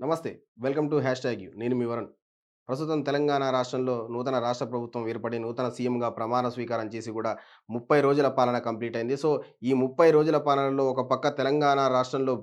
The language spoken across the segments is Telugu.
నమస్తే. Welcome to hash tag U. నేను మీ వరుణ్. ప్రస్తుతం తెలంగాణ రాష్ట్రంలో నూతన రాష్ట్ర ప్రభుత్వం ఏర్పడి నూతన సీఎంగా ప్రమాణ స్వీకారం చేసి కూడా ముప్పై రోజుల పాలన కంప్లీట్ అయింది. సో ఈ ముప్పై రోజుల పాలనలో ఒక పక్క తెలంగాణ రాష్ట్రంలో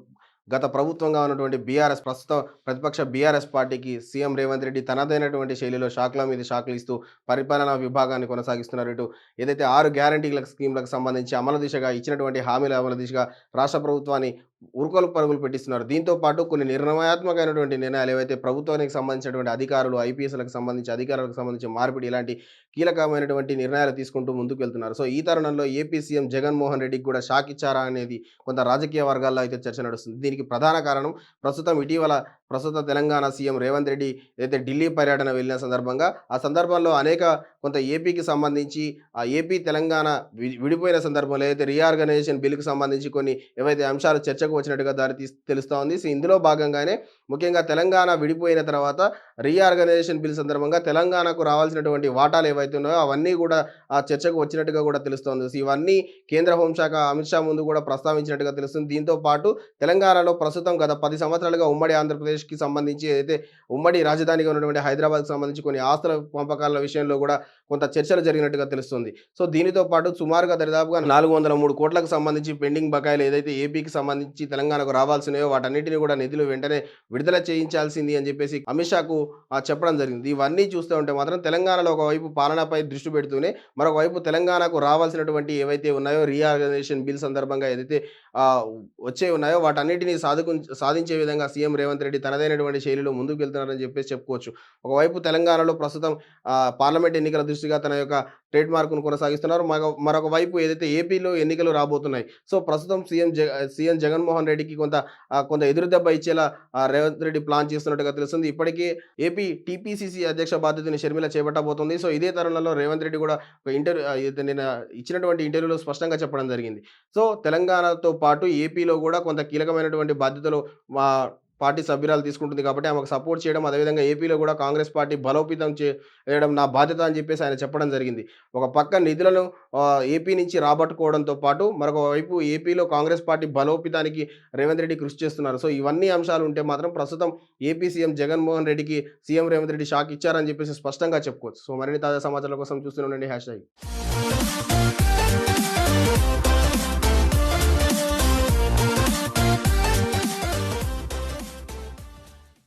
గత ప్రభుత్వంగా ఉన్నటువంటి బీఆర్ఎస్ ప్రస్తుతం ప్రతిపక్ష బీఆర్ఎస్ పార్టీకి సీఎం రేవంత్ రెడ్డి తనదైనటువంటి శైలిలో షాక్ల మీద షాక్లు ఇస్తూ పరిపాలనా విభాగాన్ని కొనసాగిస్తున్నారు ఇటు. ఏదైతే ఆరు గ్యారంటీల స్కీమ్లకు సంబంధించి అమలు దిశగా ఇచ్చినటువంటి హామీల అమలు దిశగా రాష్ట్ర ప్రభుత్వాన్ని ఉరుకలు పరుగులు పెట్టిస్తున్నారు. దీంతో పాటు కొన్ని నిర్ణయాత్మకమైనటువంటి నిర్ణయాలు ఏవైతే ప్రభుత్వానికి సంబంధించినటువంటి అధికారులు ఐపీఎస్లకు సంబంధించి అధికారులకు సంబంధించి మార్పిడి ఇలాంటి కీలకమైనటువంటి నిర్ణయాలు తీసుకుంటూ ముందుకు వెళ్తున్నారు. సో ఈ తరుణంలో ఏపీ సీఎం జగన్మోహన్ రెడ్డికి కూడా షాక్ ఇచ్చారా అనేది కొంత రాజకీయ వర్గాల్లో అయితే చర్చ నడుస్తుంది. దీనికి ప్రధాన కారణం ప్రస్తుతం ఇటీవల ప్రస్తుత తెలంగాణ సీఎం రేవంత్ రెడ్డి ఏదైతే ఢిల్లీ పర్యటన వెళ్ళిన సందర్భంగా ఆ సందర్భంలో అనేక కొంత ఏపీకి సంబంధించి ఆ ఏపీ తెలంగాణ వి- విడిపోయిన సందర్భంలో ఏదైతే రీఆర్గనైజేషన్ బిల్లుకు సంబంధించి కొన్ని ఏవైతే అంశాలు చర్చ చర్చకు వచ్చినట్టుగా దారి తెలుస్తూ ఉంది. సో ఇందులో భాగంగానే ముఖ్యంగా తెలంగాణ విడిపోయిన తర్వాత రీఆర్గనైజేషన్ బిల్ సందర్భంగా తెలంగాణకు రావాల్సినటువంటి వాటాలు ఏవైతే ఉన్నాయో అవన్నీ కూడా ఆ చర్చకు వచ్చినట్టుగా కూడా తెలుస్తోంది సో ఇవన్నీ కేంద్ర హోంశాఖ అమిత్ షా ముందు కూడా ప్రస్తావించినట్టుగా తెలుస్తుంది. దీంతో పాటు తెలంగాణలో ప్రస్తుతం గత పది సంవత్సరాలుగా ఉమ్మడి ఆంధ్రప్రదేశ్కి సంబంధించి ఏదైతే ఉమ్మడి రాజధానిగా ఉన్నటువంటి హైదరాబాద్కి సంబంధించి కొన్ని ఆస్తుల పంపకాల విషయంలో కూడా కొంత చర్చలు జరిగినట్టుగా తెలుస్తుంది. సో దీనితో పాటు సుమారుగా దరిదాపుగా నాలుగు వందల మూడు కోట్లకు సంబంధించి పెండింగ్ బకాయిలు ఏదైతే ఏపీకి సంబంధించి తెలంగాణకు రావాల్సినవో వాటన్నిటిని కూడా నిధులు వెంటనే విడుదల చేయించాల్సింది అని చెప్పేసి అమిత్ షాకు చెప్పడం జరిగింది. ఇవన్నీ చూస్తూ ఉంటే మాత్రం తెలంగాణలో ఒకవైపు పాలనపై దృష్టి పెడుతూనే మరొక వైపు తెలంగాణకు రావాల్సినటువంటి ఏవైతే ఉన్నాయో రీఆర్గనైజేషన్ బిల్ సందర్భంగా ఏదైతే వచ్చే ఉన్నాయో వాటన్నిటిని సాధుకు సాధించే విధంగా సీఎం రేవంత్ రెడ్డి తనదైనటువంటి శైలిలో ముందుకు వెళ్తున్నారని చెప్పేసి చెప్పుకోవచ్చు. ఒకవైపు తెలంగాణలో ప్రస్తుతం పార్లమెంట్ ఎన్నికల దృష్టిగా తన యొక్క ట్రేడ్ మార్కును కొనసాగిస్తున్నారు. మరొక వైపు ఏదైతే ఏపీలో ఎన్నికలు రాబోతున్నాయి సో ప్రస్తుతం సీఎం జగ సీఎం జగన్ జగన్మోహన్ రెడ్డికి కొంత కొంత ఎదురు దెబ్బ ఇచ్చేలా రేవంత్ రెడ్డి ప్లాన్ చేస్తున్నట్టుగా తెలుస్తుంది. ఇప్పటికే ఏపీ టీపీసీసీ అధ్యక్ష బాధ్యతని షర్మిల చేపట్టబోతుంది. సో ఇదే తరుణంలో రేవంత్ రెడ్డి కూడా ఒక ఇంటర్వ్యూ నేను ఇచ్చినటువంటి ఇంటర్వ్యూలో స్పష్టంగా చెప్పడం జరిగింది. సో తెలంగాణతో పాటు ఏపీలో కూడా కొంత కీలకమైనటువంటి బాధ్యతలు మా పార్టీ సభ్యురాలు తీసుకుంటుంది కాబట్టి ఆమెకు సపోర్ట్ చేయడం అదేవిధంగా ఏపీలో కూడా కాంగ్రెస్ పార్టీ బలోపేతం చేయడం నా బాధ్యత అని చెప్పేసి ఆయన చెప్పడం జరిగింది. ఒక పక్క నిధులను ఏపీ నుంచి రాబట్టుకోవడంతో పాటు మరొక వైపు ఏపీలో కాంగ్రెస్ పార్టీ బలోపేతానికి రేవంత్ రెడ్డి కృషి చేస్తున్నారు. సో ఇవన్నీ అంశాలు ఉంటే మాత్రం ప్రస్తుతం ఏపీ సీఎం జగన్మోహన్ రెడ్డికి సీఎం రేవంత్ రెడ్డి షాక్ ఇచ్చారని చెప్పేసి స్పష్టంగా చెప్పుకోవచ్చు. సో మరిన్ని తాజా సమాచారాల కోసం చూస్తూనే ఉండండి హ్యాష్ ట్యాగ్.